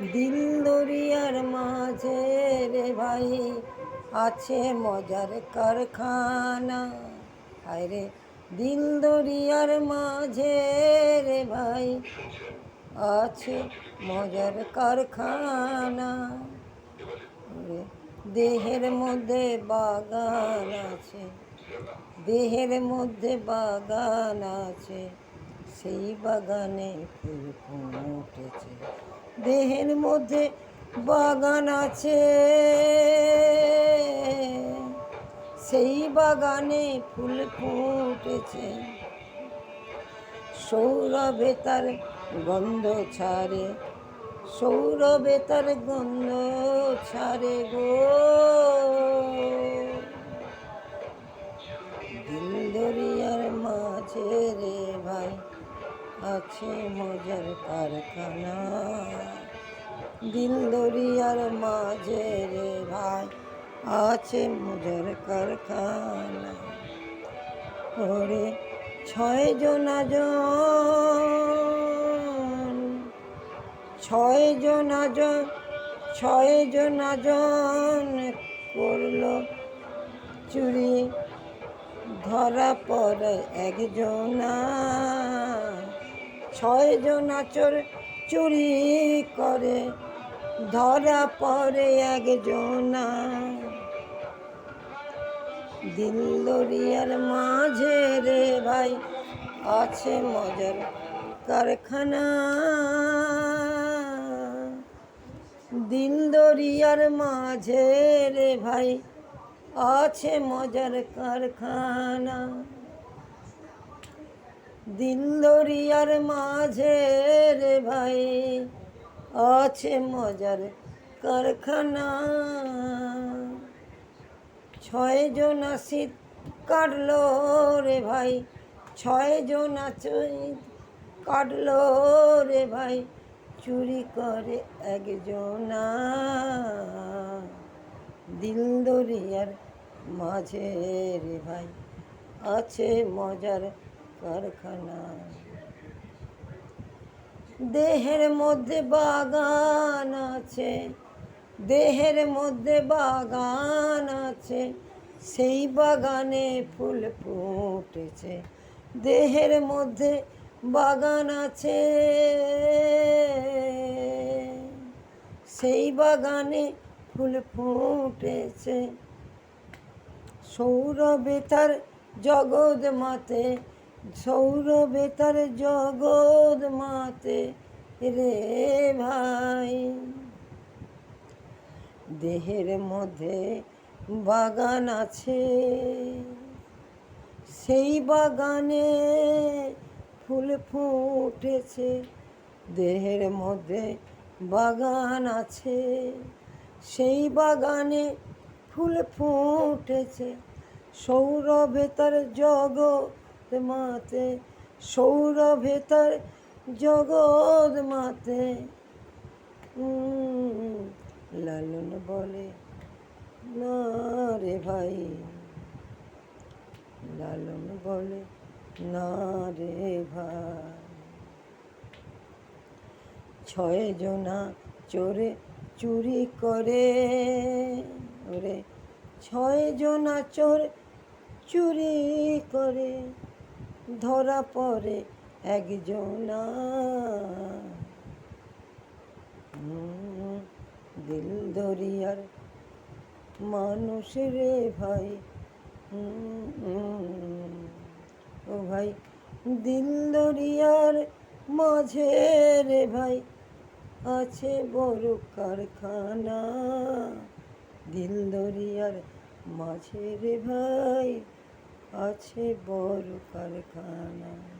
দিল দরিয়ার মাঝে রে ভাই, আছে মজার কারখানা। হায় রে, দিন দরিয়ার মাঝে রে ভাই, আছে মজার কারখানা। দেহের মধ্যে বাগান আছে, দেহের মধ্যে বাগান আছে। সেই বাগানে ফুল ফুটেছে দেহের মধ্যে বাগান আছে। সেই বাগানে ফুল ফুটেছে। সৌরভে তার গন্ধ ছাড়ে। সৌরভে তার গন্ধ ছাড়ে গো। কারখানা। দিল দরিয়ার মাঝে রে ভাই আছে মজার কারখানা। ওরে ছয় জনাজন ছয় জনাজন ছয় জনাজন করল চুরি। ধরা পড়ে একজনা ছয় জনা চোর করে, ধরা পরে একজনা। দিল দরিয়ার মাঝে রে ভাই, আছে মজার কারখানা। দিল দরিয়ার মাঝে রে ভাই, আছে মজার কারখানা। দিল দরিয়ার মাঝে রে ভাই, আছে মজার কারখানা। ছয় জনা শীত কাটলো রে ভাই, ছয় জনা কাটলো রে ভাই, চুরি করে একজনা। দিল দরিয়ার মাঝে রে ভাই, আছে মজার কারখানা। দেহের মধ্যে বাগান আছে, দেহের মধ্যে বাগান আছে, সেই বাগানে ফুল ফুটেছে। দেহের মধ্যে বাগান আছে, সেই বাগানে ফুল ফুটেছে। সৌরভে তার জগৎ মাতে সৌরভে তার জগৎ মাতে রে ভাই। দেহের মধ্যে বাগান আছে, সেই বাগানে ফুল ফুটেছে। দেহের মধ্যে বাগান আছে, সেই বাগানে ফুল ফুটেছে। সৌরভে তার জগৎ মাতে, সৌরভে তার জগৎ মাতে। লালন বলে, না রে ভাই। লালন বলে, না রে ভাই। ছয় জনা চোরে চুরি করে। ওরে, ছয় জনা চোর চুরি করে। ধরা পড়ে একজনা দিল দরিয়ার মানুষ রে ভাই। ও ভাই, দিল দরিয়ার মাঝে রে ভাই আছে বড় কারখানা। দিল দরিয়ার মাঝে রে ভাই আছে বড় কারখানা।